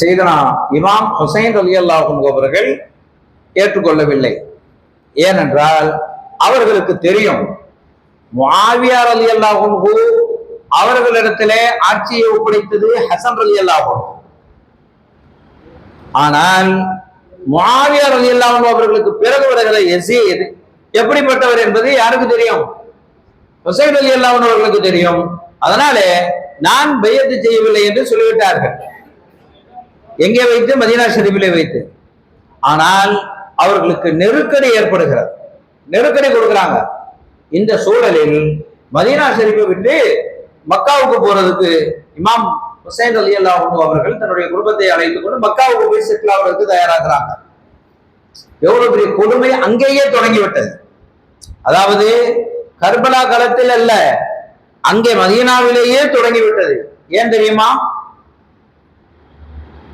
செய்தனா இமாம் ஹுசைன் அலி அல்லாஹும் அவர்கள் ஏற்றுக்கொள்ளவில்லை. ஏனென்றால் அவர்களுக்கு தெரியும் மாவியார் அலி அல்லாஹும் அவர்களிடத்திலே ஆட்சியை ஒப்படைத்தது ஹசன் அலி அல்லாஹும் ஆனால் மாவியார் அலி அல்லாஹும் அவர்களுக்கு பிறகு வருகிற எசீத் எப்படிப்பட்டவர் என்பது யாருக்கு தெரியும்? ஹுசைன் அலி அல்லாஹன் அவர்களுக்கு தெரியும். அதனாலே நான் பையத்து செய்யவில்லை என்று சொல்லிவிட்டார்கள். எங்கே வைத்து? மதீனா ஷெரீஃபிலே வைத்து. ஆனால் அவர்களுக்கு நெருக்கடி ஏற்படுகிறது. நெருக்கடி கொடுக்குறாங்க. இந்த சூழலில் மதீனா ஷெரீஃபை விட்டு மக்காவுக்கு போறதுக்கு இமாம் ஹுசைன் அலி அல்லா அவர்கள் தன்னுடைய குடும்பத்தை அழைத்துக் கொண்டு மக்காவுக்கு போய் செட்டில் ஆவதற்கு தயாராகிறாங்க. எவ்வளவு பெரிய கொடுமை அங்கேயே தொடங்கிவிட்டது. அதாவது கர்பலா களத்தில் அல்ல அங்கே மதீனாவிலேயே தொடங்கிவிட்டது. ஏன் தெரியுமா?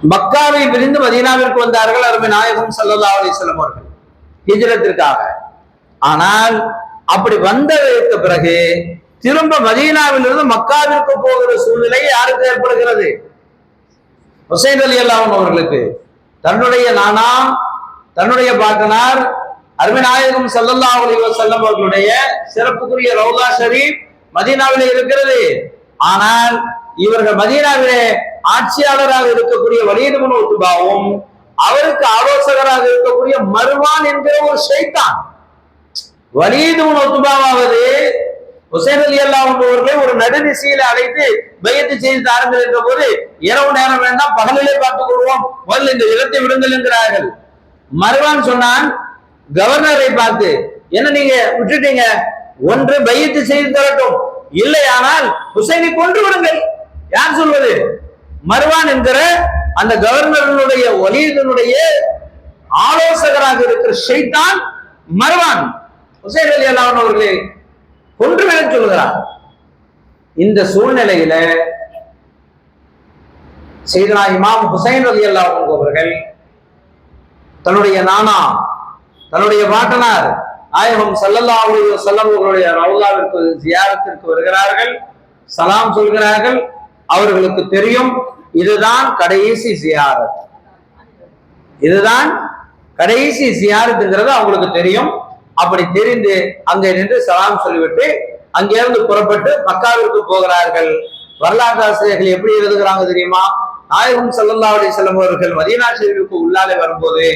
மக்காவை பிரிந்து மதீனாவிற்கு வந்தார்கள் அருமை நாயகம் சல்லா அலிஸ்லம் அவர்கள். ஹிஜரத்திற்காக. ஆனால் அப்படி வந்ததற்கு பிறகு திரும்ப மதீனாவிலிருந்து மக்காவிற்கு போகிற சூழ்நிலை யாருக்கு ஏற்படுகிறது? ஹுசைன் அலி அல்லாவும் அவர்களுக்கு. தன்னுடைய நானா தன்னுடைய பாட்டனார் அருமநாயகம் சல்லல்லா அலி வசல்லம் அவர்களுடைய சிறப்புக்குரிய ரவுலா ஷரீப் மதீனாவிலே இருக்கிறது. ஆனால் இவர்கள் மதீனாவிலே ஆட்சியாளராக இருக்கக்கூடிய வலியுறுவன் ஒத்துபாவும் அவருக்கு ஆலோசகராக இருக்கக்கூடிய மருவான் என்கிற ஒரு சைத்தான். வலியுறுவன் ஒத்துபாவது ஹுசைன் அலி அல்லா என்பவர்களை ஒரு நடுநிசையில அழைத்து பையத்து செய்து தாருங்கள் என்ற போது இரவு நேரம் வேண்டாம் பகலிலே பார்த்துக் கொள்வோம். முதல்ல இந்த இடத்தை விடுங்கள் என்கிறார்கள். மருவான் சொன்னான் கவர்னரை பார்த்து என்ன நீங்க விட்டுட்டீங்க? ஒன்று பையத்து செய்து தரட்டும். இல்லையானால் ஹுசைனை கொன்று விடுங்கள். யார் சொல்வது? மருவான் என்கிற அந்த கவர்னருடைய ஒலியதனுடைய ஆலோசகராக இருக்கிற ஷைத்தான் மருவான். ஹுசைன் அலி அல்லாஹ் அவர்களை கொன்றுவிட சொல்கிறார் இந்த சூழ்நிலையில செய்தனா இமாம் ஹுசைன் அலி அல்லாஹ் அவர்கள் தன்னுடைய நானா தன்னுடைய பாட்டனார் நாயகம் சல்லல்லா அலி அவர்களுடைய ரவுலாவிற்கு ஜியாரத்திற்கு வருகிறார்கள் சலாம் சொல்கிறார்கள் அவர்களுக்கு தெரியும் இதுதான் கடைசி ஜியாரத். இதுதான் கடைசி ஜியாரத்துங்கிறது அவங்களுக்கு தெரியும். அப்படி தெரிந்து அங்கே நின்று சலாம் சொல்லிவிட்டு அங்கிருந்து புறப்பட்டு மக்காவிற்கு போகிறார்கள். வரலாற்று ஆசிரியர்கள் எப்படி எழுதுகிறாங்க தெரியுமா? நாயகம் சல்லல்லா அலிசல்லம் அவர்கள் மதீனா ஷெரீஃபுக்கு உள்ளாலே வரும்போது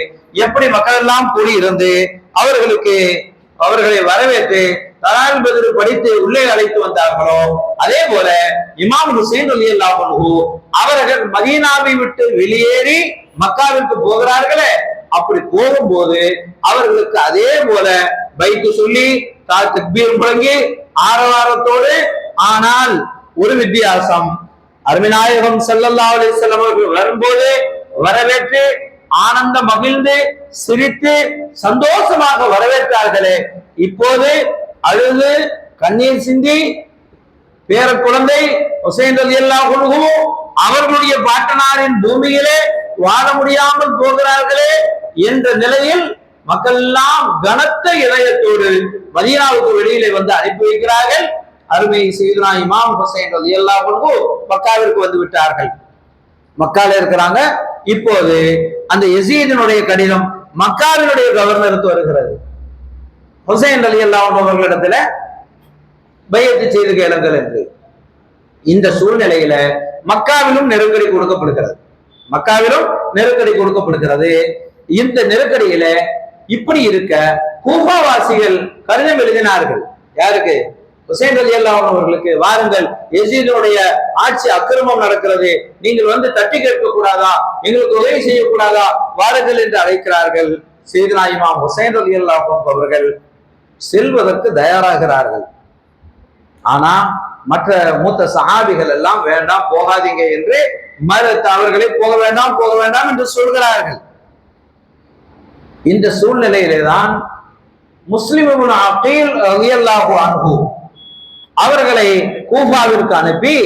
எப்படி மக்கள் எல்லாம் கூடி இருந்து அவர்களுக்கு அவர்களை வரவேற்று தலான் பதில் படித்து உள்ளே அழைத்து வந்தார்களோ? அதே போல இமாம் ஹுசைன் அலி அல்லாஹு அவர்கள் மதீனாவை விட்டு வெளியேறி மக்காவிற்கு போகிறார்களே. அப்படி போகும்போது அவர்களுக்கு அதே போல பைக்கு சொல்லி தக்பீர் முழங்கி ஆரவாரத்தோடு ஆனால் ஒரு வித்தியாசம். அருமிநாயகம் செல்லல்லா அலி செல்லம் அவர்கள் வரும்போது வரவேற்று ஆனந்த மகிழ்ந்து சிரித்து சந்தோஷமாக வரவேற்றார்களே. இப்போது அழுது கண்ணீர் சிந்தி பேர குழந்தை ஹுசைன் அலி அவர்களுடைய பாட்டனாரின் பூமியிலே வாழ முடியாமல் போகிறார்களே என்ற நிலையில் மக்கள் எல்லாம் கனத்த இதயத்தோடு மதீனாவுக்கு வெளியிலே வந்து அனுப்பி வைக்கிறார்கள். அருமை செய்தனா இமாம் ஹுசைன் எல்லா அல்லாஹ் மக்காவிற்கு வந்து விட்டார்கள். மக்கால இருக்கிறாங்க. இப்போது அந்த எசீதினுடைய கடிதம் மக்காவினுடைய கவர்னருக்கு வருகிறது. ஹுசைன் அலி அல்லாஹ் அவர்களிடத்துல பையத்து செய்து கேளுங்கள் என்று. இந்த சூழ்நிலையில மக்காவிலும் நெருக்கடி கொடுக்கப்படுகிறது. மக்காவிலும் நெருக்கடி கொடுக்கப்படுகிறது. இந்த நெருக்கடியில இப்படி இருக்க கூபாவாசிகள் கடிதம் எழுதினார்கள். யாருக்கு? ஹுசைன் அலி அல்லாஹ் அவர்களுக்கு வாருங்கள் எசீதுடைய ஆட்சி அக்கிரமம் நடக்கிறது. நீங்கள் வந்து தட்டி கேட்க கூடாதா எங்களுக்கு உதவி செய்யக்கூடாதா? வாருங்கள் என்று அழைக்கிறார்கள். சீதனா இமாம் ஹுசைன் அலி அல்லாஹ் அவர்கள் செல்வதற்கு தயாராகிறார்கள். ஆனா மற்ற மூத்த சஹாபிகள் எல்லாம் வேண்டாம் போகாதீங்க என்று மறுத்த அவர்களை போக வேண்டாம் போக வேண்டாம் என்று சொல்கிறார்கள். இந்த சூழ்நிலையிலே தான் முஸ்லிம் அகீல் ரலியல்லாஹு அனுபவம் அவர்களை கூஃபாவிற்கு அனுப்பி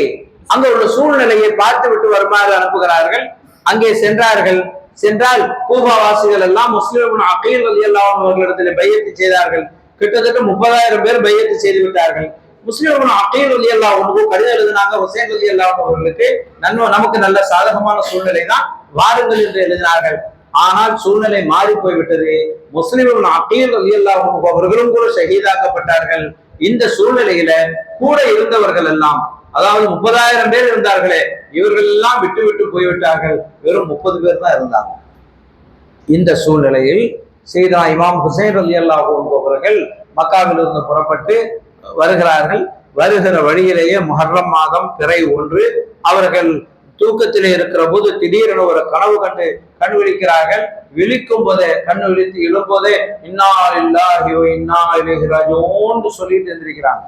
அங்க உள்ள சூழ்நிலையை பார்த்து விட்டு வருமாறு அனுப்புகிறார்கள். அங்கே சென்றார்கள். சென்றால் கூஃபா வாசிகள் எல்லாம் முஸ்லிம் இப்னு அகீல் ரலியல்லாஹு அன்ஹு அவர்களிடத்தில் பையத்து செய்தார்கள். கிட்டத்தட்ட முப்பதாயிரம் பேர் பையத்து செய்து விட்டார்கள். முஸ்லிம் அகீல் ரலியல்லாஹு அன்ஹு கடிதம் எழுதினாங்க. ஹுசேன் அலி அல்லா அவர்களுக்கு நன்மை நமக்கு நல்ல சாதகமான சூழ்நிலை தான் வாருங்கள் என்று எழுதினார்கள். ஆனால் சூழ்நிலை மாறி போய்விட்டது. முஸ்லிம்கள் அக்கீல் அலி அன்ஹு அவர்களும் கூட ஷஹீதாக்கப்பட்டார்கள். இந்த சூழ்நிலையில கூட இருந்தவர்கள் எல்லாம் அதாவது முப்பதாயிரம் பேர் இருந்தார்களே இவர்கள் எல்லாம் விட்டு விட்டு போய்விட்டார்கள். வெறும் முப்பது பேர் தான் இருந்தாங்க. இந்த சூழ்நிலையில் சீதா இமாம் ஹுசைன் அலி அல்லாஹ் அவர்கள் மக்காவிலிருந்து புறப்பட்டு வருகிறார்கள். வருகிற வழியிலேயே முஹர்ரம் மாதம் பிறை ஒன்று அவர்கள் தூக்கத்திலே இருக்கிற போது திடீரென ஒரு கனவு கண்டு கண் விழிக்கிறார்கள். விழிக்கும் போதே கண் விழித்து எழும்போதே இன்னா இல்லாஹி இன்னா இலைஹி சொல்லிட்டு இருந்திருக்கிறாங்க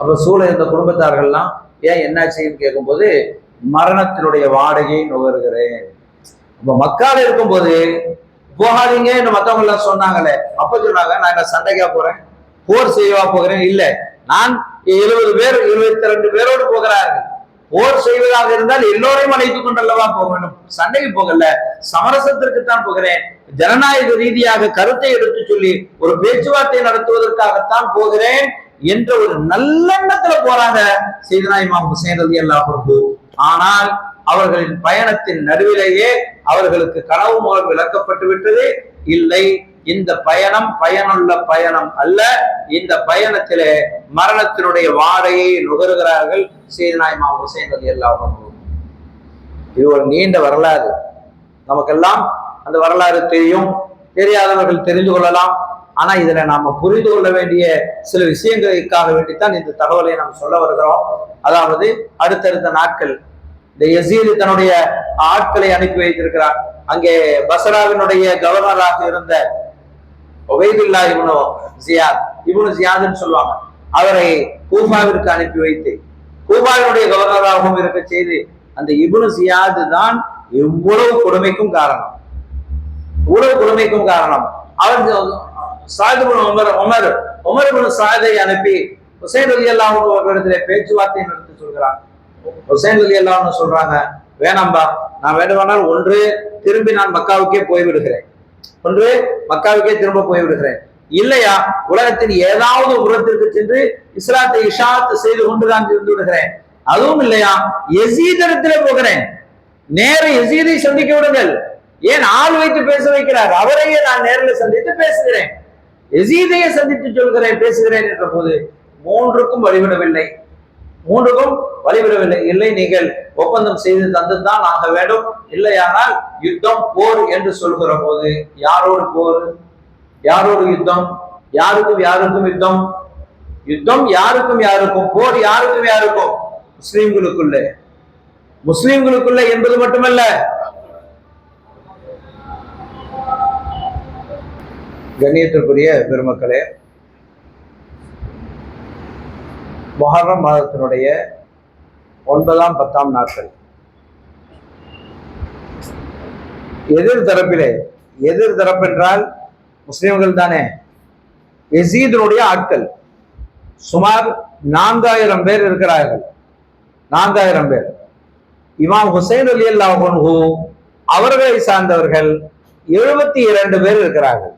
அப்ப சூழ இந்த குடும்பத்தார்கள்லாம் ஏன் என்னாச்சுன்னு கேட்கும்போது மரணத்தினுடைய வாடகையை நுகர்கிறேன். அப்ப மக்கால இருக்கும்போது போகாதீங்க மத்தவங்க எல்லாம் சொன்னாங்களே. அப்ப சொன்னாங்க நான் என்ன சண்டைக்கா போறேன்? போர் செய்யவா போகிறேன்? இல்ல. நான் எழுபது பேர் இருபத்தி ரெண்டு பேரோடு போகிறார்கள். போர் செய்வதாக இருந்தால் எல்லோரையும் அழைத்துக் கொண்டல்லவா போக வேண்டும். சண்டைக்கு போகல. சமரசத்திற்கு தான் போகிறேன். ஜனநாயக ரீதியாக கருத்தை எடுத்து சொல்லி ஒரு பேச்சுவார்த்தை நடத்துவதற்காகத்தான் போகிறேன் என்ற ஒரு நல்லெண்ணத்துல போறாங்க சீதனா இமாம் ஹுசைன் அலி ஆனால் அவர்களின் பயணத்தின் நடுவிலேயே அவர்களுக்கு கனவு மூலம் விளக்கப்பட்டு விட்டது. இல்லை இந்த பயணம் பயனுள்ள பயணம் அல்ல. இந்த பயணத்திலே மரணத்தினுடைய வாடையை நுகருகிறார்கள். சீதனாய்மா ஹுசைன் அலி அல்லாஹ் இது ஒரு நீண்ட வரலாறு. நமக்கெல்லாம் அந்த வரலாறு தெரியும். தெரியாதவர்கள் தெரிந்து கொள்ளலாம். ஆனா இதுல நாம புரிந்து கொள்ள வேண்டிய சில விஷயங்களுக்காக வேண்டித்தான் இந்த தகவலை நாம் சொல்ல வருகிறோம். அதாவது அடுத்தடுத்த நாட்கள் இந்த யசீது தன்னுடைய ஆட்களை அனுப்பி வைத்திருக்கிறார். அங்கே பசராவினுடைய கவர்னராக இருந்த ஒபைதுல்லா இவனு ஜியாத் இவனு ஜியாதுன்னு சொல்லுவாங்க. அவரை கூஃபாவிற்கு அனுப்பி வைத்து கூபாவினுடைய கவர்னராகவும் இருக்க செய்து அந்த இபுனு ஜியாது தான் எவ்வளவு கொடுமைக்கும் காரணம். இவ்வளவு கொடுமைக்கும் காரணம். அவர் சாதிபுன் உமர் உமர் உமர் இப்னு சாதை அனுப்பி ஹுசைன் அலி அல்லாஹ் இடத்துல பேச்சுவார்த்தை நடத்தி சொல்கிறான் ஹுசைன் அலி அல்லாஹ்னு சொல்றாங்க வேணாம்பா நான் வேண்டுமானால் ஒன்று திரும்பி நான் மக்காவுக்கே போய்விடுகிறேன். ஒன்று மக்காவுக்கே திரும்ப போய்விடுகிறேன். இல்லையா? உலகத்தின் ஏதாவது உரத்திற்கு சென்று இஸ்லாத்தை இஷாத் செய்து கொண்டு நான் இருந்து விடுகிறேன். அதுவும் இல்லையா? எசீதரத்திலே போகிறேன். நேர எசீதை சந்திக்க விடுங்கள். ஏன் ஆள் வைத்து பேச வைக்கிறார்? அவரையே நான் நேரில் சந்தித்து பேசுகிறேன். எசீதையை சந்தித்து சொல்கிறேன் பேசுகிறேன் என்ற போது மூன்றுக்கும் வழிவிடவில்லை. மூன்றுக்கும் வழிவிடவில்லை. இல்லை நீங்கள் ஒப்பந்தம் செய்து தந்துதான் ஆக வேண்டும். இல்லையானால் யுத்தம் போர் என்று சொல்கிற போது யாரோடு போர்? யாரோடு யுத்தம்? யாருக்கும் யாருக்கும் யுத்தம்? யுத்தம் யாருக்கும் யாருக்கும் போர் யாருக்கும் யாருக்கும்? முஸ்லீம்களுக்குள்ளே. முஸ்லிம்களுக்குள்ள என்பது மட்டுமல்ல. கண்ணியத்திற்குரிய பெருமக்களே மொஹர்ரம் மாதத்தினுடைய ஒன்பதாம் பத்தாம் நாட்கள். எதிர் தரப்பிலே எதிர் தரப்பென்றால் முஸ்லிம்கள் தானே? எசீதனுடைய ஆட்கள். சுமார் நான்காயிரம் பேர் இருக்கிறார்கள். நான்காயிரம் பேர். இமாம் ஹுசைன் அலி அல்லாஹு அவர்களை சார்ந்தவர்கள் எழுபத்தி இரண்டு பேர் இருக்கிறார்கள்.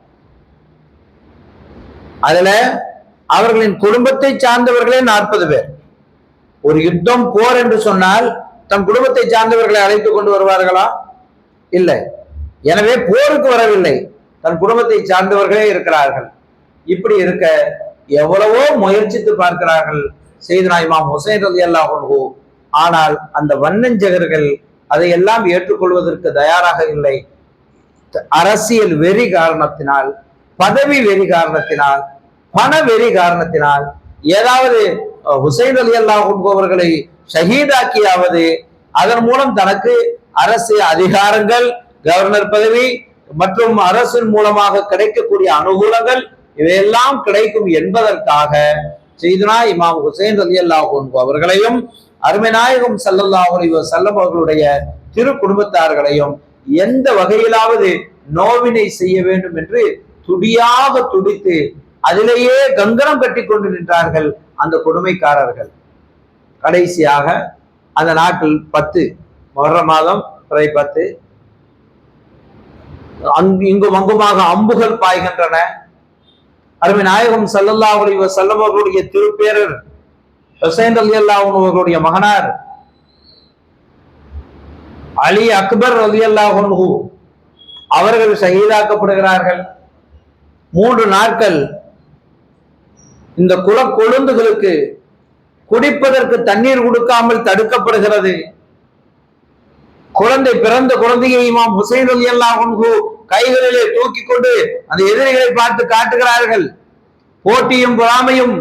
அதுல அவர்களின் குடும்பத்தை சார்ந்தவர்களே நாற்பது பேர். ஒரு யுத்தம் போர் என்று சொன்னால் தம் குடும்பத்தை சார்ந்தவர்களை அழைத்துக் கொண்டு வருவார்களா? இல்லை. எனவே போருக்கு வரவில்லை. தன் குடும்பத்தை சார்ந்தவர்களே இருக்கிறார்கள். இப்படி இருக்க எவ்வளவோ முயற்சித்து பார்க்கிறார்கள் செய்தனா இமாம் ஹுசைன் ரதி அல்லாஹு ஆனால் அந்த வண்ணஞ்சகர்கள் அதையெல்லாம் ஏற்றுக்கொள்வதற்கு தயாராக இல்லை. அரசியல் வெறி காரணத்தினால் பதவி வெறி காரணத்தினால் பணவெறி காரணத்தினால் ஏதாவது ஹுசைன் அலி அல்லாஹ் அவர்களை ஷஹீதாக்கியாவது அதன் மூலம் தனக்கு அரசு அதிகாரங்கள் கவர்னர் பதவி மற்றும் அரசின் மூலமாக கிடைக்கக்கூடிய அனுகூலங்கள் இவையெல்லாம் கிடைக்கும் என்பதற்காக செய்தனா இமாம் ஹுசைன் அலி அல்லாஹ் அவர்களையும் அருமைநாயகம் சல்லல்லாஹலி அலைஹி அவர்களுடைய திரு குடும்பத்தார்களையும் எந்த வகையிலாவது நோவினை செய்ய வேண்டும் என்று துடியாக துடித்து அதிலேயே கங்கணம் கட்டி கொண்டு நின்றார்கள் அந்த கொடுமைக்காரர்கள். கடைசியாக அந்த நாட்கள் பத்து மொர மாதம் பிறை பத்து. அங்கு இங்கும் அங்குமாக அம்புகள் பாய்கின்றன. அருமை நாயகம் சல்லல்லா அலைஹி செல்லவர்களுடைய திருப்பேரர் ஹுசைன் அலி அன்ஹு அவர்களுடைய மகனார். அலி அக்பர் ரலியல்லாஹு அன்ஹு அவர்கள் சகிதாக்கப்படுகிறார்கள் மூன்று நாட்கள் இந்த குல கொழுந்துகளுக்கு குடிப்பதற்கு தண்ணீர் கொடுக்காமல் தடுக்கப்படுகிறது. குழந்தை பிறந்த குழந்தையை இமாம் ஹுசைன் அலி அல்லாஹ் கைகளிலே தூக்கி கொண்டு அந்த எதிரிகளை பார்த்து காட்டுகிறார்கள். போட்டியும் பொறாமையும்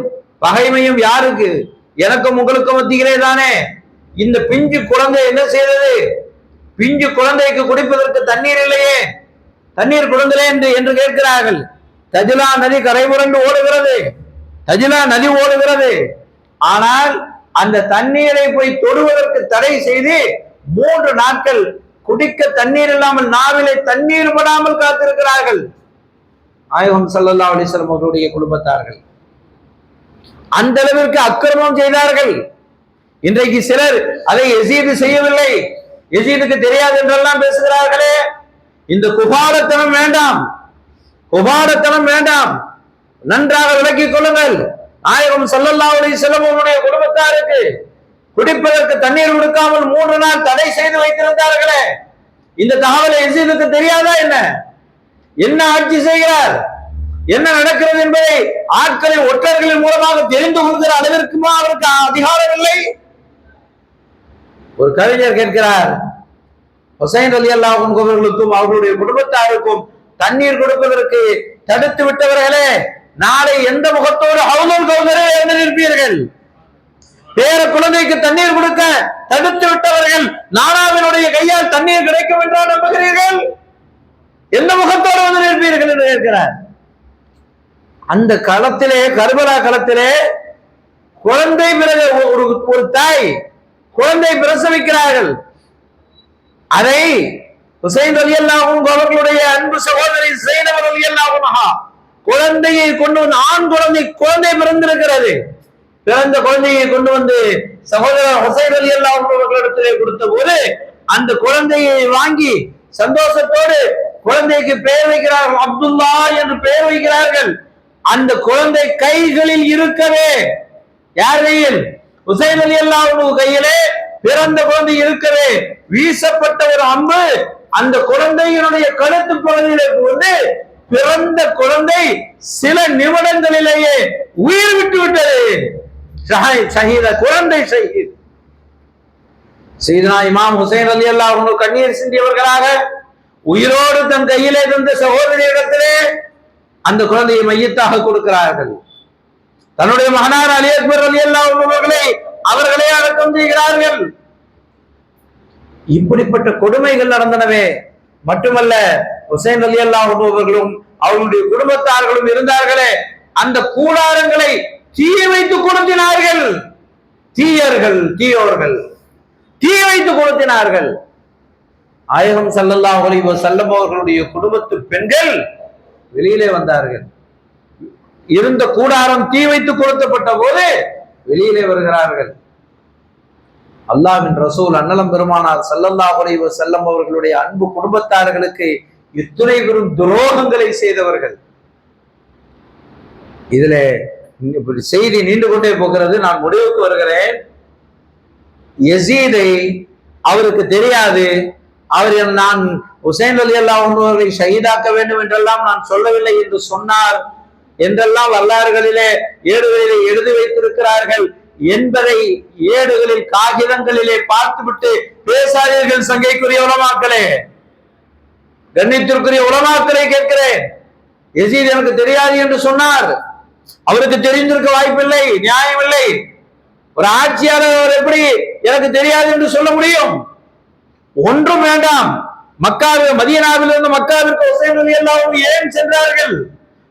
பகைமையும் யாருக்கு? எனக்கும் உங்களுக்கும் மத்தியிலே தானே. இந்த பிஞ்சு குழந்தை என்ன செய்தது? பிஞ்சு குழந்தைக்கு குடிப்பதற்கு தண்ணீர் இல்லையே. தண்ணீர் குழந்தையே என்று என்று கேட்கிறார்கள். தஜிலா நதி கரைபுரண்டு ஓடுகிறது. தஜிலா நதி ஓடுகிறது. ஆனால் அந்த தண்ணீரை போய் தொடுவதற்கு தடை செய்து மூன்று நாட்கள் குடிக்க தண்ணீர் இல்லாமல் நாவிலே தண்ணீர் படாமல் காத்திருக்கிறார்கள். ஆயுகம் சல்லல்லா அலிஸ்லம் அவர்களுடைய குடும்பத்தார்கள். அந்த அளவிற்கு அக்கிரமம் செய்தார்கள். இன்றைக்கு சிலர் அதை எசீது செய்யவில்லை. எசீதுக்கு தெரியாது என்றெல்லாம் பேசுகிறார்களே. இந்த குபாரத்தனம் வேண்டாம். குபாரத்தனம் வேண்டாம். நன்றாக விளக்கிக் கொள்ளுங்கள். நாயகம் சல்லல்லா அலிஸ்லாம் குடும்பத்தாருக்கு குடிப்பதற்கு தண்ணீர் கொடுக்காமல் மூன்று நாள் தடை செய்து வைத்திருந்தார்களே. இந்த தகவலை எசீதுக்கு தெரியாதா என்ன? என்ன ஆட்சி செய்கிறார்? என்ன நடக்கிறது என்பதை ஆட்களை ஒற்றர்களின் மூலமாக தெரிந்து கொள்கிற அளவிற்குமா அவருக்கு அதிகாரம் இல்லை? ஒரு கவிஞர் கேட்கிறார் ஹுசைன் அலி அல்லாஹும் அவர்களுக்கும் அவர்களுடைய குடும்பத்தாருக்கும் தண்ணீர் கொடுப்பதற்கு தடுத்து விட்டவர்களே நாளை எந்த முகத்தோடு ஹவுலல் கௌதரே எழுந்து நிற்பீர்கள்? பேர குழந்தைக்கு தண்ணீர் கொடுக்க தடுத்து விட்டவர்கள் நானாவினுடைய கையால் தண்ணீர் கிடைக்கும் என்றால் நம்புகிறீர்கள்? எந்த முகத்தோடு வந்து நிற்பீர்கள் என்று கேட்கிறார். அந்த களத்திலே கர்பலா களத்திலே குழந்தை பிறகு ஒரு ஒரு தாய் குழந்தை பிரசவிக்கிறார்கள். அதை ஹுசைன் அலி அல்லாவும் அவர்களுடைய அன்பு சகோதரி சைனவர் அலி அல்லாஹுமஹா குழந்தையை கொண்டு வந்து ஆண் குழந்தை குழந்தை பிறந்திருக்கிறது. பிறந்த குழந்தையை கொண்டு வந்து சகோதரர் ஹுசைன் அலி அல்லா அவர்களிடத்திலே கொடுத்த போது அந்த குழந்தையை வாங்கி சந்தோஷத்தோடு குழந்தைக்கு பெயர் வைக்கிறார்கள். அப்துல்லா என்று பெயர் வைக்கிறார்கள். அந்த குழந்தை கைகளில் இருக்கவே யார் கையில் ஹுசைன் அலி அல்லா கையிலே பிறந்த குழந்தை இருக்கவே. வீசப்பட்ட ஒரு அம்பு அந்த குழந்தையினுடைய கழுத்து பகுதியிலே வந்து பிறந்த குழந்தை சில நிமிடங்களிலேயே உயிர் விட்டு விட்டது. ஷஹீ- குழந்தை ஷஹீத். சீதனா இமாம் ஹுசைன் அலி அல்லாஹ் கண்ணீர் சிந்தியவர்களாக உயிரோடு தன் கையிலே தந்த சகோதரியிடத்திலே அந்த குழந்தையை மையத்தாக கொடுக்கிறார்கள். தன்னுடைய மகனார் அலி அக்பர் அலி அல்லா அவர்களை அவர்களே அடக்கம் செய்கிறார்கள். இப்படிப்பட்ட கொடுமைகள் நடந்தனவே மட்டுமல்ல ஹுசைன் அலி அல்லாஹ் அவர்களும் அவர்களுடைய குடும்பத்தார்களும் இருந்தார்களே அந்த கூடாரங்களை தீய வைத்து கொடுத்தினார்கள் தீயர்கள் தீயோர்கள் தீ வைத்து கொளுத்தினார்கள். ஆயகம் ஸல்லல்லாஹு அலைஹி வஸல்லம் அவர்களுடைய குடும்பத்து பெண்கள் வெளியிலே வந்தார்கள். இருந்த கூடாரம் தீ வைத்து கொளுத்தப்பட்ட போது வெளியிலே வருகிறார்கள். அல்லாவின் ரசூல் அன்னலம் பெருமானார் ஸல்லல்லாஹு அலைஹி செல்லம் அவர்களுடைய அன்பு குடும்பத்தார்களுக்கு இத்துணை பெரும் துரோகங்களை செய்தவர்கள். இதுல செய்தி நீண்டு கொண்டே போகிறது. நான் முடிவுக்கு வருகிறேன். எசீதை அவருக்கு தெரியாது. அவர் நான் உசேன் அலி அல்லாஹ் அவர்களை ஷஹீதாக்க வேண்டும் என்றெல்லாம் நான் சொல்லவில்லை என்று சொன்னார். என்றெல்லாம் வரலாறுகளிலே ஏடுகளிலே எழுதி வைத்திருக்கிறார்கள். என்பதை ஏடுகளில் காகிதங்களிலே பார்த்துவிட்டு பேசாதீர்கள் சங்கைக்குரிய உலமாக்களே. கண்ணித்திற்குரிய உலமாக்களை கேட்கிறேன். எசீத் எனக்கு தெரியாது என்று சொன்னார். அவருக்கு தெரிந்திருக்க வாய்ப்பில்லை நியாயம் இல்லை ஒரு ஆட்சியாளர் அவர் எப்படி எனக்கு தெரியாது என்று சொல்ல முடியும்? ஒன்றும் வேண்டாம். மக்காவில் மதியனாவிலிருந்து மக்காவிற்கு ஹுசைன் அலி ஏன் சென்றார்கள்?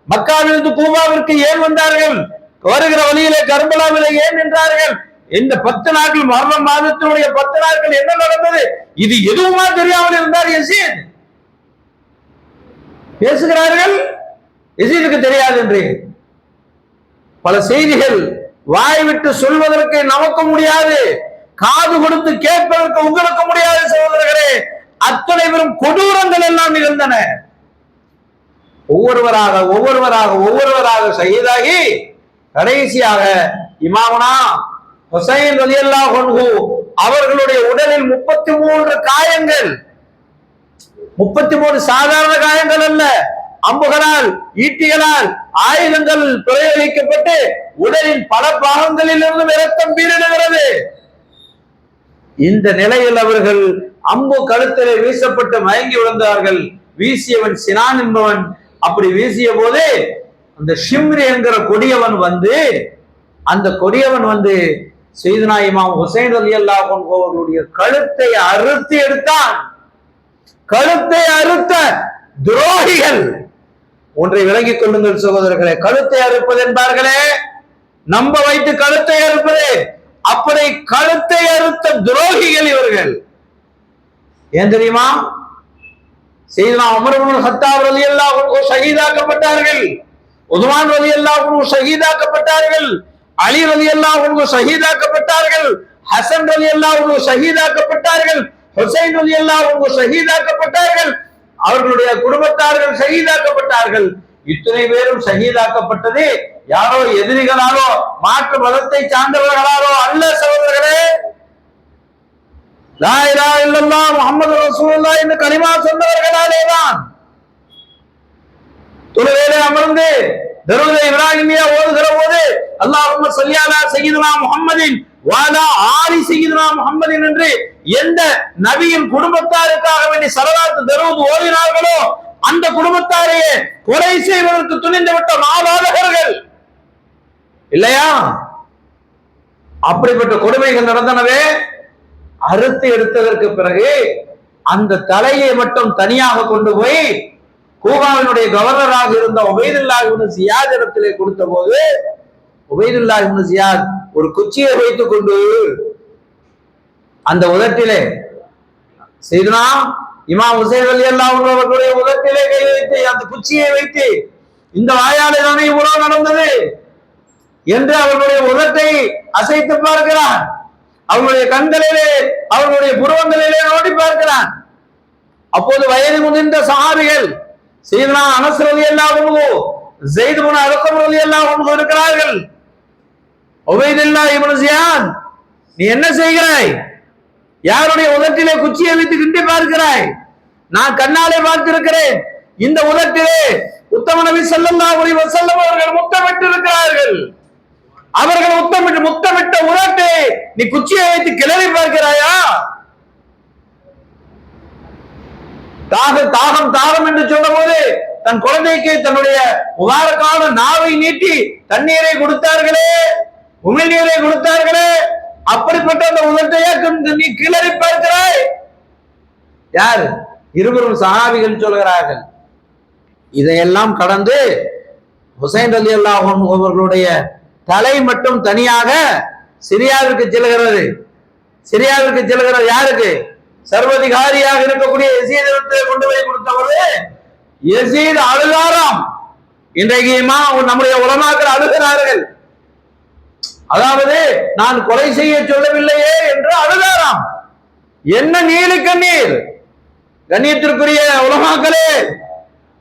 மக்காவிலிருந்து கூபாவிற்கு ஏன் வந்தார்கள்? வருகிற வழியிலே கர்பலாவிலே ஏன் நின்றார்கள்? இந்த பத்து நாட்கள் மரணம் மாதத்தினுடைய பத்து நாட்கள் என்ன நடந்தது? இது எதுவுமா தெரியாமல் இருந்தார் எசீத் பேசுகிறார்கள்? எசீதுக்கு தெரியாது என்று. பல செய்திகள் வாய் விட்டு சொல்வதற்கு நமக்கு முடியாது. காது கொடுத்து கேட்பதற்கு உங்களுக்கு முடியாது சகோதரர்களே. அத்தனை பெரும் கொடூரங்கள் எல்லாம் நிகழ்ந்தன ஒவ்வொருவராக ஒவ்வொருவராக ஒவ்வொருவராக செய்தாகி கடைசியாக இமாமனா ஹுசைன் ரலியல்லாஹு அன்ஹு அவர்களுடைய உடலில் முப்பத்தி மூன்று காயங்கள். முப்பத்தி மூணு சாதாரண காயங்கள் அல்ல. அம்புகளால் ஈட்டிகளால் ஆயுதங்கள் பிரயோகிக்கப்பட்டு உடலின் பல பாகங்களில் இருந்து இரத்தம் பீரிடுகிறது. இந்த நிலையில் அவர்கள் அம்பு கழுத்திலே வீசப்பட்டு மயங்கி விழுந்தார்கள். வீசியவன் சினான் என்பவன். அப்படி வீசிய போது இந்த ஷிம்ரி என்கிற கொடியவன் வந்து அந்த கொடியவன் வந்து செய்தனா இமாம் ஹுசைன் அலி அல்லாஹ் அவர்களுடைய கழுத்தை அறுத்து எடுத்தான். கழுத்தை அறுத்த துரோகிகள். ஒன்றை விளங்கிக் கொள்ளுங்கள் சகோதரர்களே கழுத்தை அறுப்பது என்பார்களே நம்ப வைத்து கழுத்தை அறுப்பது. அப்படி கழுத்தை அறுத்த துரோகிகள் இவர்கள். ஏன் தெரியுமா? செய்தனா அமரவன் ஹத்தாவர் அலி அல்லாஹ் ஷகீதாக்கப்பட்டார்கள் உதுமான் ரலி அல்லாஹ் ஷஹீதாக்கப்பட்டார்கள். அலி ரலி அல்லாஹ் ஷஹீதாக்கப்பட்டார்கள். ஹசன் ரலி அல்லாஹ் ஷஹீதாக்கப்பட்டார்கள். ஹுசைன் ரலி அல்லாஹ் ஷஹீதாக்கப்பட்டார்கள். அவர்களுடைய குடும்பத்தார்கள் ஷஹீதாக்கப்பட்டார்கள். இத்தனை பேரும் ஷஹீதாக்கப்பட்டது யாரோ எதிரிகளாலோ மாற்று மதத்தை சார்ந்தவர்களாலோ அல்ல சகோதரர்களே. லா இலாஹ இல்லல்லாஹ் முஹம்மது என்று கனிமா சொன்னவர்களாலே தான் தொழுவேலே அமர்ந்து தருவத இப்ராஹிமியா ஓதுகிற போது அல்லாஹ் ஸல்லி அலா சய்யிதுனா முஹம்மதின் வாலா ஆரி செய்யுதுனா முகம்மதின் என்று எந்த நபியின் குடும்பத்தாருக்காக வேண்டி சரதாத்து தருவது ஓதினார்களோ அந்த குடும்பத்தாரையே கொலை செய்வதற்கு துணிந்து விட்ட மாபாதகர்கள். இல்லையா? அப்படிப்பட்ட கொடுமைகள் நடந்தனவே அறுத்து எடுத்ததற்கு பிறகு அந்த தலையை மட்டும் தனியாக கொண்டு போய் கூகாவினுடைய கவர்னராக இருந்த உபைதுல்லா இப்னு சியாத் இடத்திலே கொடுத்த போது உபைதுல்லா சியாத் ஒரு குச்சியை வைத்துக் கொண்டு அந்த உதட்டிலே செய்தனா இமாம் ஹுசைன் அலி அல்லா அவர்களுடைய உதட்டிலே கை வைத்து அந்த குச்சியை வைத்து இந்த வாயாலே தானே இவ்வளவு நடந்தது? என்று அவர்களுடைய உதட்டை அசைத்து பார்க்கிறான். அவர்களுடைய கண்களிலே அவர்களுடைய புருவங்களிலே நோடி பார்க்கிறான். அப்போது வயது முதிர்ந்த சாரிகள் செய்தனா அனஸ் எல்லாம் அல்லாஹ் ஜெயித் முன் அலக்கம் எல்லாம் அல்லாஹ் இருக்கிறார்கள். உபைதுல்லா இப்னு நீ என்ன செய்கிறாய்? யாருடைய உதட்டிலே குச்சியை வைத்து கிண்டி பார்க்கிறாய்? நான் கண்ணாலே பார்த்திருக்கிறேன். இந்த உதட்டிலே உத்தம நபி செல்லல்லா உரிய செல்லம் அவர்கள் முத்தமிட்டு இருக்கிறார்கள் அவர்கள் முத்தமிட்டு முத்தமிட்ட உதட்டை நீ குச்சியை வைத்து கிளறி பார்க்கிறாயா? தாக தாகம் தாகம் என்று சொன்னபோது தன் குழந்தைக்கு தன்னுடைய முபாரக்கான நாவை நீட்டி தண்ணீரை கொடுத்தார்களே உமிழ்நீரை கொடுத்தார்களே. அப்படிப்பட்ட அந்த உதட்டையா நீ கிளறி பார்க்கிறாய். யார்? இருவரும் சஹாபிகள் சொல்கிறார்கள். இதையெல்லாம் கடந்து ஹுசைன் அலி அல்லாஹ் அவர்களுடைய தலை மட்டும் தனியாக சிரியாவிற்கு செல்கிறது. சிரியாவிற்கு செல்கிறது யாருக்கு? சர்வதிகாரியாக இருக்கக்கூடிய எசீதத்தை கொண்டு போய் கொடுத்தவர் எசீத் அழுகாராம். இன்றைக்கு நம்முடைய உலமாக்கள் அழுகிறார்கள். அதாவது நான் கொலை செய்ய சொல்லவில்லையே என்று அழுதாராம் என்ன நீலி கண்ணீர்? கண்ணியத்திற்குரிய உலமாக்களே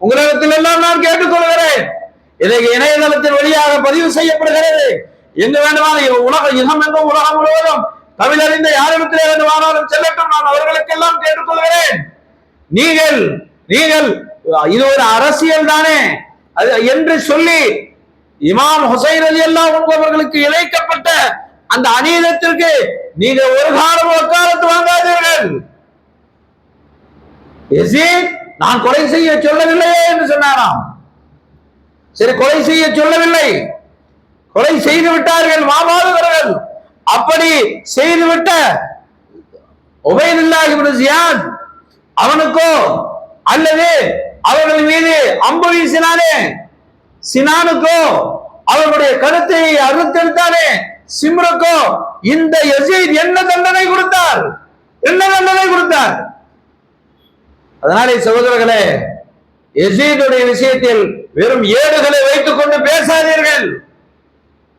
உங்களிடத்தில் எல்லாம் நான் கேட்டுக்கொள்கிறேன். இதை இணையதளத்தின் வழியாக பதிவு செய்யப்படுகிறது. எங்க வேண்டுமான உலகம் இனம் எங்கும் உலகம் முழுவதும் தமிழ் அறிந்த வந்து வானாலும் செல்லட்டும் நான் அவர்களுக்கெல்லாம் கேட்டுக்கொள்கிறேன். நீங்கள் நீங்கள் இது ஒரு அரசியல் தானே? அது என்று சொல்லி இமாம் ஹுசைன் அலி அல்லா அவர்களுக்கு இழைக்கப்பட்ட அந்த அநீதத்திற்கு நீங்க ஒரு காலம் வக்காலத்து வாங்காதீர்கள். நான் கொலை செய்ய சொல்லவில்லையே என்று சொன்னாராம். சரி கொலை செய்ய சொல்லவில்லை. கொலை செய்து விட்டார்கள் மாமாதவர்கள் அப்படி செய்துவிட்ட உபயதுல்லா இப்னு ஜியாத் அவனுக்கோ அல்லது அவர்கள் மீது அம்பு வீசினானே சினானுக்கோ அவர்களுடைய கருத்தை அறுத்தெடுத்தானே சிம்ருக்கோ இந்த எசீத் என்ன தண்டனை கொடுத்தார்? என்ன தண்டனை கொடுத்தார்? அதனாலே சகோதரர்களே எசீதுடைய விஷயத்தில் வெறும் ஏடுகளை வைத்துக் கொண்டு பேசாதீர்கள்.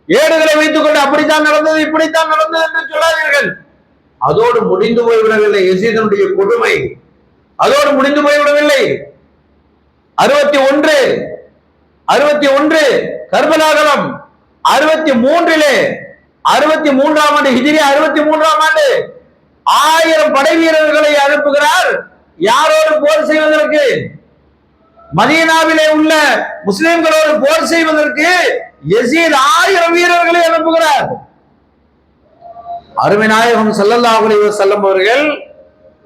ஏடுகளை வைத்துக் கொண்டு அப்படித்தான் நடந்தது இப்படித்தான் நடந்தது என்று சொல்லாதீர்கள். அதோடு முடிந்து போய்விடவில்லை எசீதனுடைய கொடுமை. அதோடு முடிந்து போய்விடவில்லை. அறுபத்தி ஒன்று அறுபத்தி ஒன்று கர்பலாகலம் அறுபத்தி மூன்றிலே அறுபத்தி மூன்றாம் ஆண்டு ஹிஜிரி அறுபத்தி மூன்றாம் ஆண்டு ஆயிரம் படை வீரர்களை அனுப்புகிறார். யாரோடு போர் செய்வதற்கு? மதீனாவிலே உள்ள முஸ்லிம்களோடு போர் செய்வதற்கு யசீத் ஆயிரம் வீரர்களை அனுப்புகிறார். அருமை நாயகம் ஸல்லல்லாஹு அலைஹி வஸல்லம் அவர்கள்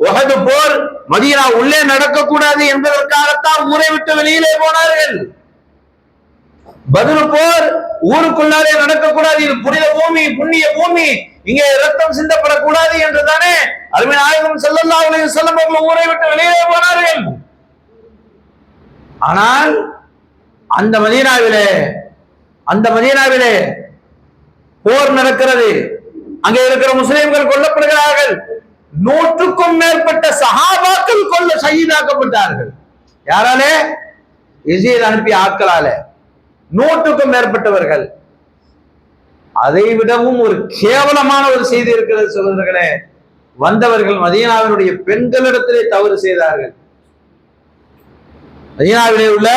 உகது போர் மதியனா உள்ளே நடக்கக்கூடாது என்பதற்காகத்தான் ஊரை விட்டு வெளியிலே போனார்கள். பதில் போர் ஊருக்குள்ளாரே நடக்கக்கூடாது. இது புனித பூமி புண்ணிய பூமி இங்கே ரத்தம் சிந்தப்படக்கூடாது என்று தானே அருமை நாயகம் ஸல்லல்லாஹு செல்லும் அவர்கள் ஊரை விட்டு வெளியே போனார்கள். ஆனால் அந்த மதீனாவிலே அந்த மதீனாவிலே போர் நடக்கிறது. அங்கே இருக்கிற முஸ்லிம்கள் கொல்லப்படுகிறார்கள். நூற்றுக்கும் மேற்பட்ட சகாபாக்கள் கொல்ல சகிதாக்கப்பட்டார்கள் யாராலே? இசையில் அனுப்பிய ஆட்களாலே. நூற்றுக்கும் மேற்பட்டவர்கள். அதை விடவும் ஒரு கேவலமான ஒரு செய்தி இருக்கிறது சகோதரர்களே. வந்தவர்கள் மதீனாவினுடைய பெண்களிடத்திலே தவறு செய்தார்கள். மதீனாவிலே உள்ள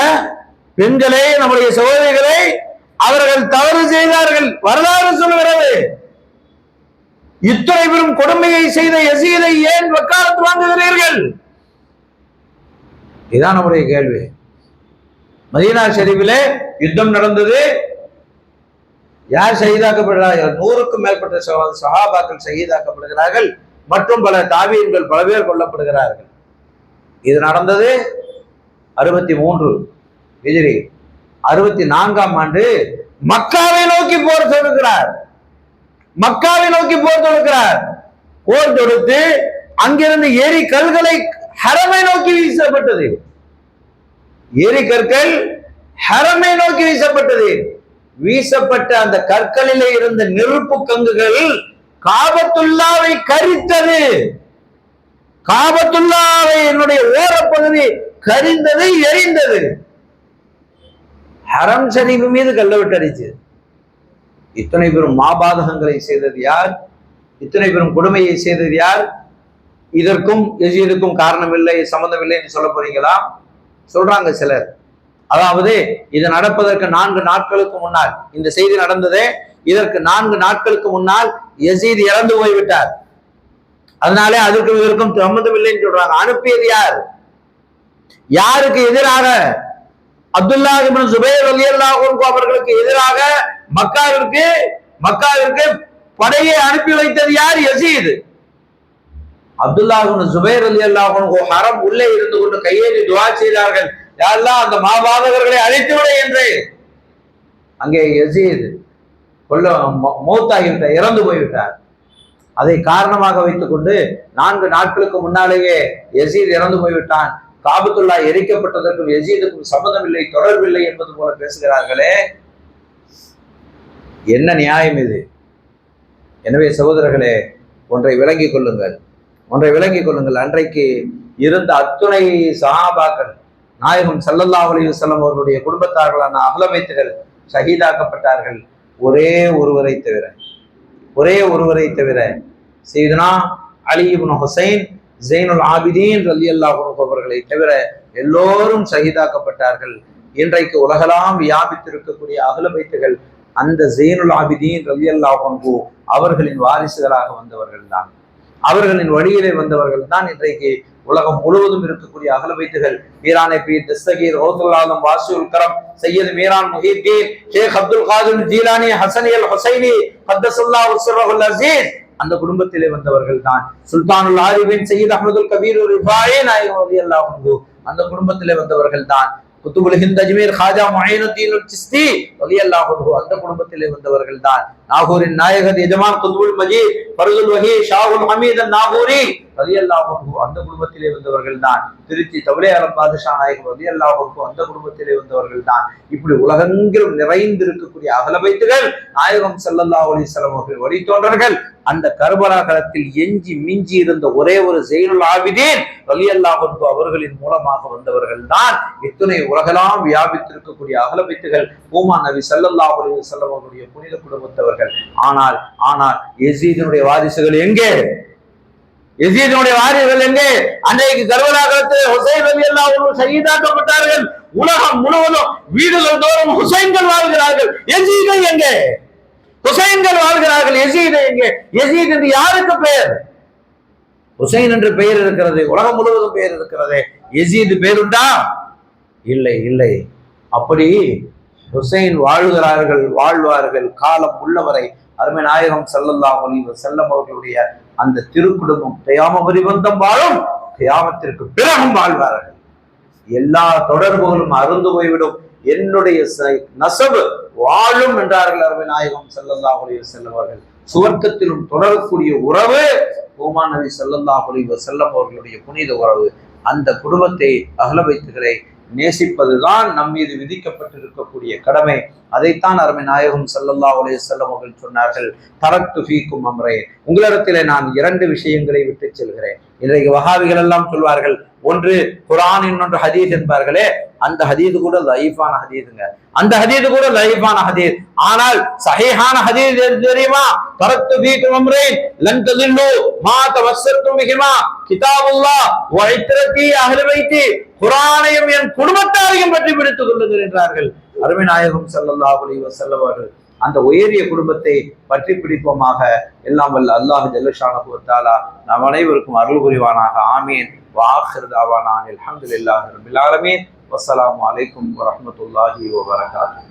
பெண்களே நம்முடைய சகோதரிகளை அவர்கள் தவறு செய்தார்கள். வரலாறு சொல்கிறது. இத்தனை பெரும் கொடுமையை செய்த எசீதை ஏன் வக்காலத்து வாங்குகிறீர்கள்? இதுதான் நம்முடைய கேள்வி. மதீனா ஷெரீஃபிலே யுத்தம் நடந்தது. யார் சகிதாக்கப்படுகிறார்கள் நூறுக்கும் மேற்பட்ட சஹா- சஹாபாக்கள் ஷஹீதாக்கப்படுகிறார்கள். மற்றும் பல தாவியங்கள் பல பேர் கொல்லப்படுகிறார்கள். இது நடந்தது அறுபத்தி மூன்று ஹிஜ்ரி. அறுபத்தி நான்காம் ஆண்டு மக்காவை நோக்கி போர் தொடுக்கிறார். மக்காவை நோக்கி போர் தொடுக்கிறார். போர் தொடுத்து அங்கிருந்து ஏரி கல்களை ஹரமை நோக்கி வீசப்பட்டது. ஏரி கற்கள் ஹரமை நோக்கி வீசப்பட்டது. வீசப்பட்ட அந்த கற்களிலே இருந்த நெருப்பு கங்குகள் காபத்துல்லாவை கரித்தது. காபத்துல்லாவை என்னுடைய ஓரப்பகுதி கரிந்தது எரிந்தது. ஹரம் ஷரீஃப் மீது கல்ல விட்டடிச்சு இத்தனை பெரும் மாபாதகங்களை செய்தது யார்? இத்தனை பெரும் கொடுமையை செய்தது யார்? இதற்கும் எஜீதுக்கும் காரணம் இல்லை சம்பந்தம் இல்லை என்று சொல்ல போறீங்களா? சொல்றாங்க சிலர். அதாவது இது நடப்பதற்கு நான்கு நாட்களுக்கு முன்னால் இந்த செய்தி நடந்ததே இதற்கு நான்கு நாட்களுக்கு முன்னால் எசீத் இறந்து போய்விட்டார். அதனாலே அதுக்கு இதற்கும் சம்மந்தம் இல்லைன்னு சொல்றாங்க. அனுப்பியது யார்? யாருக்கு எதிராக அப்துல்லா சுபேர் சுபைர் ரலியல்லாஹு அவர்களுக்கு எதிராக மக்காவிற்கு மக்காவிற்கு படையை அனுப்பி வைத்தது யார்? யசீத். அப்துல்லா சுபேர் அலி அல்லாஹ் ஹரம் உள்ளே இருந்து கொண்டு கையேறி துவா செய்தார்கள். யாரெல்லாம் அந்த மாபாதகர்களை அழைத்து விட என்று. அங்கே யசீத் கொல்ல மௌ- இறந்து போய்விட்டார். அதை காரணமாக வைத்துக்கொண்டு நான்கு நாட்களுக்கு முன்னாலேயே யசீத் இறந்து போய்விட்டான். காபத்துல்லா எரிக்கப்பட்டதற்கும் யசீதுக்கும் சம்மதமில்லை தொடர்பில்லை என்பது போல பேசுகிறார்களே. என்ன நியாயம் இது? எனவே சகோதரர்களே ஒன்றை விளங்கிக் கொள்ளுங்கள். ஒன்றை விளங்கிக் கொள்ளுங்கள். அன்றைக்கு இருந்த அத்துணை சஹாபாக்கள் நாயகம் ஸல்லல்லாஹு செல்லும் வஸல்லம் அவர்களுடைய குடும்பத்தார்களான அகலமைத்துகள் ஷஹீதாக்கப்பட்டார்கள். ஒரே ஒருவரை தவிர ஒரே ஒருவரை தவிர செய்தனா அலி இப்னு ஹுசைன் ஜெயினுல் ஆபிதீன் ரலியல்லாஹு அன்ஹு அவர்களை தவிர எல்லோரும் சகிதாக்கப்பட்டார்கள் இன்றைக்கு உலகெல்லாம் வியாபித்திருக்கக்கூடிய அகலபைத்துகள் அந்த ஜெயினுல் ஆபிதீன் ரலியல்லாஹு அன்ஹு அவர்களின் வாரிசுகளாக வந்தவர்கள் தான். அவர்களின் வழியிலே வந்தவர்கள் தான் இன்றைக்கு உலகம் முழுவதும் இருக்கக்கூடிய அகலபைத்துகள் மீரானை பி தஸ்தகீர் ஹோசுல்லாலம் வாசுல் உல்கரம் சையது மீரான் முஹீத்தீன் ஷேக் அப்துல் காதிர் ஜீலானி ஹசனியல் ஹுசைனி ஹத்தசுல்லா உஸ்ரஹுல் அசீஸ் அந்த குடும்பத்திலே வந்தவர்கள் தான் சுல்தானுல் ஆரிபின் சையீத் அஹமதுல் கபீர் நாயகம் ரலியல்லாஹு அன்ஹு. அந்த குடும்பத்திலே வந்தவர்கள் தான் குத்துபுல் ஹிந்த் அஜ்மீர் ஹாஜா முஹைனுத்தீன் சிஸ்தி ரலியல்லாஹு அந்த குடும்பத்திலே வந்தவர்கள் தான் நாகூரின் நாயகர் எஜமான் குதுபுல் மஜீத் பருதுல் வகி ஷாகுல் ஹமீத் நாகூரி ரலியல்லாஹு அன்ஹு. அந்த குடும்பத்திலே வந்தவர்கள் தான். திருச்சி தவளையாளம் பாதுஷா நாயகம் ரலியல்லாஹு அன்ஹு அந்த குடும்பத்திலே வந்தவர்கள் தான். இப்படி உலகெங்கிலும் நிறைந்திருக்கக்கூடிய அகலபைத்துகள் நாயகம் சல்லல்லா அலைஹி வஸல்லம் அவர்கள் வழித்தோன்றர்கள் அந்த கர்பலா களத்தில் எஞ்சி மிஞ்சி இருந்த ஒரே ஒரு ஜெயினுல் ஆபிதீன் ரலியல்லாஹு அன்ஹு அவர்களின் மூலமாக வந்தவர்கள் தான். இத்துணை உலகெல்லாம் வியாபித்திருக்கக்கூடிய அகலபைத்துகள் பூமா நபி ஸல்லல்லாஹு அலி வஸல்லம் அவருடைய புனித குடும்பத்தவர்கள். ஆனால் ஆனால் எசீதனுடைய வாரிசுகள் எங்கே? எசீதனுடைய வாரிசுகள் எங்கே? அன்றைக்கு கர்வலா ஹுசைன் அலி அல்லாஹ் சகிதாக்கப்பட்டார்கள் உலகம் முழுவதும் வீடுகள் தோறும் ஹுசைன்கள் வாழ்கிறார்கள். எசீதை எங்கே? ஹுசைன்கள் வாழ்கிறார்கள். எசீது எங்கே? எசீத் என்று யாருக்கு பெயர்? ஹுசைன் என்று பெயர் இருக்கிறது. உலகம் முழுவதும் பெயர் இருக்கிறது. எசீது பேருண்டா? இல்லை இல்லை. அப்படி ஹுசைன் வாழ்கிறார்கள் வாழ்வார்கள். காலம் உள்ளவரை அருமை நாயகம் செல்லல்லாமல் இவர் செல்லம் அவர்களுடைய அந்த திருக்குடும்பம் கயாம பரிபந்தம் வாழும் கயாமத்திற்கு பிறகும் வாழ்வார்கள். எல்லா தொடர்புகளும் அருந்து போய்விடும். என்னுடைய ச- வாழும் என்றார்கள் அருமை நாயகம் செல்லல்லா ஒளிவ செல்லவர்கள் சுவர்க்கத்திலும் தொடரக்கூடிய உறவு ஓமா நபி ஸல்லல்லாஹு அலைஹி அவர்களுடைய புனித உறவு. அந்த குடும்பத்தை அகல வைத்துகிறேன் நேசிப்பதுதான் நம் மீது விதிக்கப்பட்டிருக்கக்கூடிய கடமை. அதைத்தான் அருமை நாயகம் சல்லல்லா உலக செல்லம் அவர்கள் சொன்னார்கள் தரத்து ஃபீக்கும் அம்ரே உங்களிடத்திலே நான் இரண்டு விஷயங்களை விட்டு செல்கிறேன். இன்றைக்கு வகாவிகள் எல்லாம் சொல்வார்கள் ஒன்று குரான் இன்னொன்று ஹதீஸ் என்பார்களே. அந்த ஹதீது கூட லைஃபான ஹதீதுங்க அந்த ஹதீது கூட லைஃபான ஹதீஸ். ஆனால் சஹிஹான ஹதீஸ் தெரியுமா? பரத்து வீட்டு அம்ரேன் லன் ததில்லு மா தவஸ்ஸர்தும் பிஹிமா கிதாபுல்லாஹ் வ இத்ரதி பைத்தி. குரானையும் என் குடும்பத்தாரையும் பற்றி பிடித்துக் கொள்ளுங்கள் என்றார்கள். அருமை நாயகம் ஸல்லல்லாஹு அலைஹி வஸல்லம் அவர்கள். அந்த உயரிய குடும்பத்தை பற்றி பிடிப்போமாக எல்லாம் வல்ல அல்லாஹ் ஜல்லஷான வ நம் அனைவருக்கும் அருள் புரிவானாக. ஆமீன். வாஹிருதாவானான் அலமதுல்லாஹ் அல்ஹம்துலில்லாஹி வசலாம் வலைக்கம் வரமத்துல்லாஹி அலைக்கும்